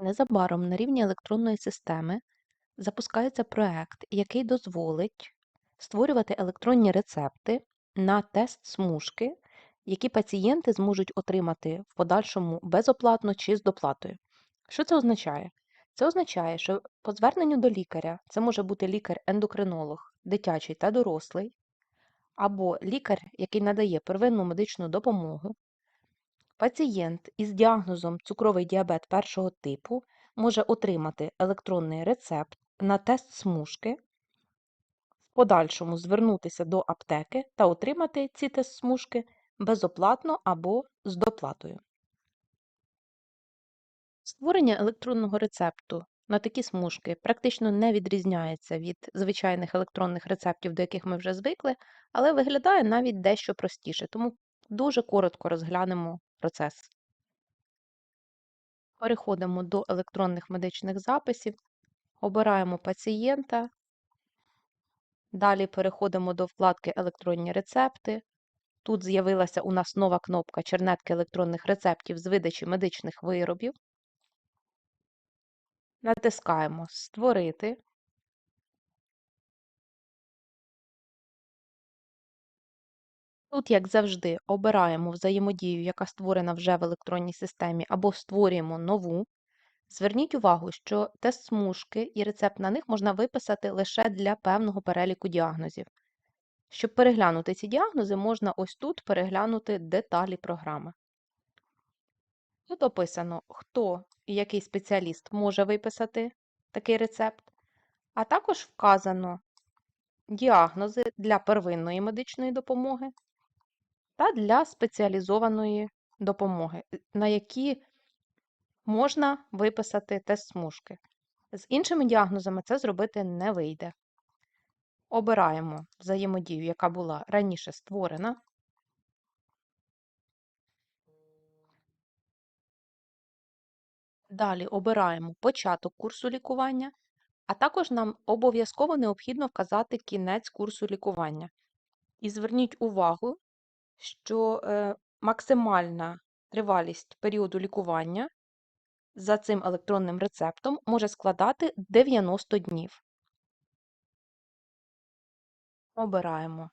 Незабаром на рівні електронної системи запускається проект, який дозволить створювати електронні рецепти на тест смужки, які пацієнти зможуть отримати в подальшому безоплатно чи з доплатою. Що це означає? Це означає, що по зверненню до лікаря, це може бути лікар-ендокринолог, дитячий та дорослий, або лікар, який надає первинну медичну допомогу, Пацієнт із діагнозом цукровий діабет першого типу може отримати електронний рецепт на тест смужки, в подальшому звернутися до аптеки та отримати ці тест смужки безоплатно або з доплатою. Створення електронного рецепту на такі смужки практично не відрізняється від звичайних електронних рецептів, до яких ми вже звикли, але виглядає навіть дещо простіше, тому дуже коротко розглянемо процес. Переходимо до електронних медичних записів, обираємо пацієнта, далі переходимо до вкладки Електронні рецепти. Тут з'явилася у нас нова кнопка чернетки електронних рецептів з видачі медичних виробів. Натискаємо Створити. Тут, як завжди, обираємо взаємодію, яка створена вже в електронній системі, або створюємо нову. Зверніть увагу, що тест смужки і рецепт на них можна виписати лише для певного переліку діагнозів. Щоб переглянути ці діагнози, можна ось тут переглянути деталі програми. Тут описано, хто і який спеціаліст може виписати такий рецепт, а також вказано діагнози для первинної медичної допомоги та для спеціалізованої допомоги, на які можна виписати тест смужки. З іншими діагнозами це зробити не вийде. Обираємо взаємодію, яка була раніше створена. Далі обираємо початок курсу лікування, а також нам обов'язково необхідно вказати кінець курсу лікування. І зверніть увагу, що е, максимальна тривалість періоду лікування за цим електронним рецептом може складати 90 днів. Обираємо,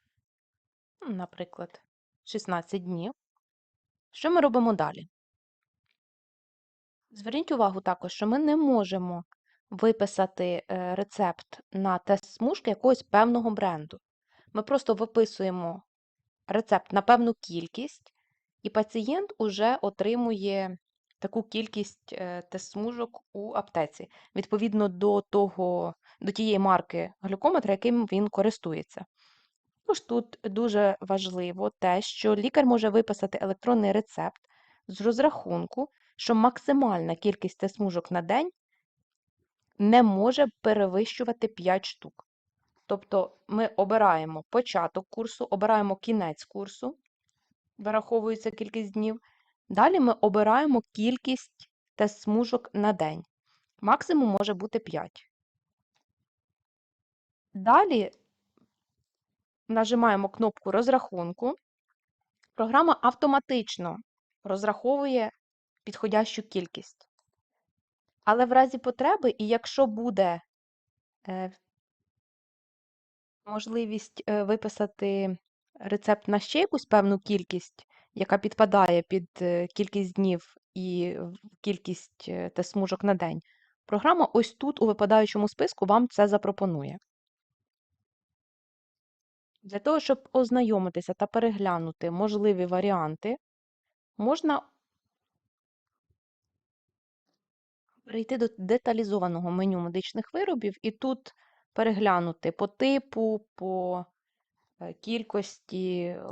ну, наприклад, 16 днів. Що ми робимо далі? Зверніть увагу також, що ми не можемо виписати е, рецепт на тест смужки якогось певного бренду. Ми просто виписуємо рецепт на певну кількість, і пацієнт уже отримує таку кількість е, тест-смужок у аптеці, відповідно до того, до тієї марки глюкометра, яким він користується. Тож тут дуже важливо те, що лікар може виписати електронний рецепт з розрахунку, що максимальна кількість тест-смужок на день не може перевищувати 5 штук. Тобто ми обираємо початок курсу, обираємо кінець курсу, вираховується кількість днів. Далі ми обираємо кількість тест-смужок на день. Максимум може бути 5. Далі нажимаємо кнопку розрахунку. Програма автоматично розраховує підходящу кількість. Але в разі потреби, і якщо буде е, можливість е, виписати рецепт на ще якусь певну кількість, яка підпадає під е, кількість днів і кількість е, тест-смужок на день, програма ось тут у випадаючому списку вам це запропонує. Для того, щоб ознайомитися та переглянути можливі варіанти, можна перейти до деталізованого меню медичних виробів і тут переглянути по типу, по е, кількості е,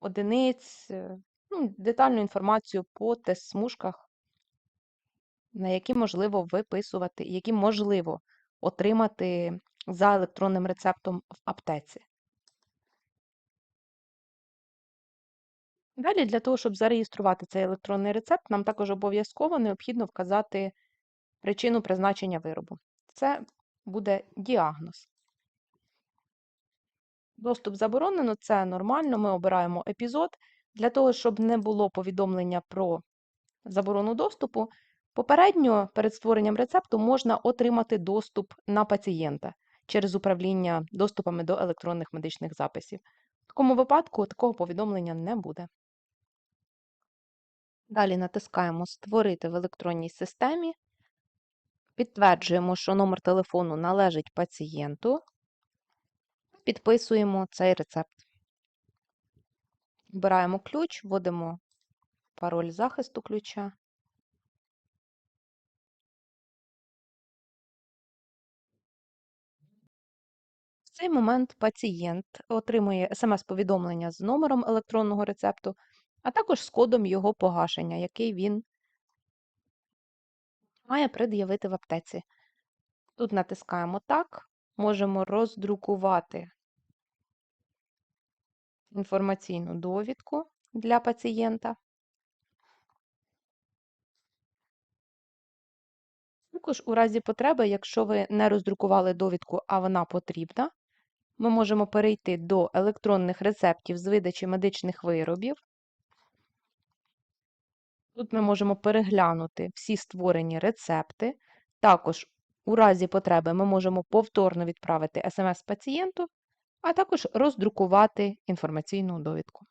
одиниць, е, ну, детальну інформацію по тест-смужках, на які можливо виписувати, які можливо отримати за електронним рецептом в аптеці. Далі, для того, щоб зареєструвати цей електронний рецепт, нам також обов'язково необхідно вказати причину призначення виробу. Це буде діагноз. Доступ заборонено, це нормально, ми обираємо епізод. Для того, щоб не було повідомлення про заборону доступу, Попередньо перед створенням рецепту можна отримати доступ на пацієнта через управління доступами до електронних медичних записів. В такому випадку такого повідомлення не буде. Далі натискаємо Створити в електронній системі, підтверджуємо, що номер телефону належить пацієнту, підписуємо цей рецепт. Вбираємо ключ, вводимо пароль захисту ключа. В цей момент пацієнт отримує смс-повідомлення з номером електронного рецепту, а також з кодом його погашення, який він має пред'явити в аптеці. Тут натискаємо Так, можемо роздрукувати інформаційну довідку для пацієнта. Також у разі потреби, якщо ви не роздрукували довідку, а вона потрібна, ми можемо перейти до електронних рецептів з видачі медичних виробів. Тут ми можемо переглянути всі створені рецепти. Також у разі потреби ми можемо повторно відправити смс пацієнту, а також роздрукувати інформаційну довідку.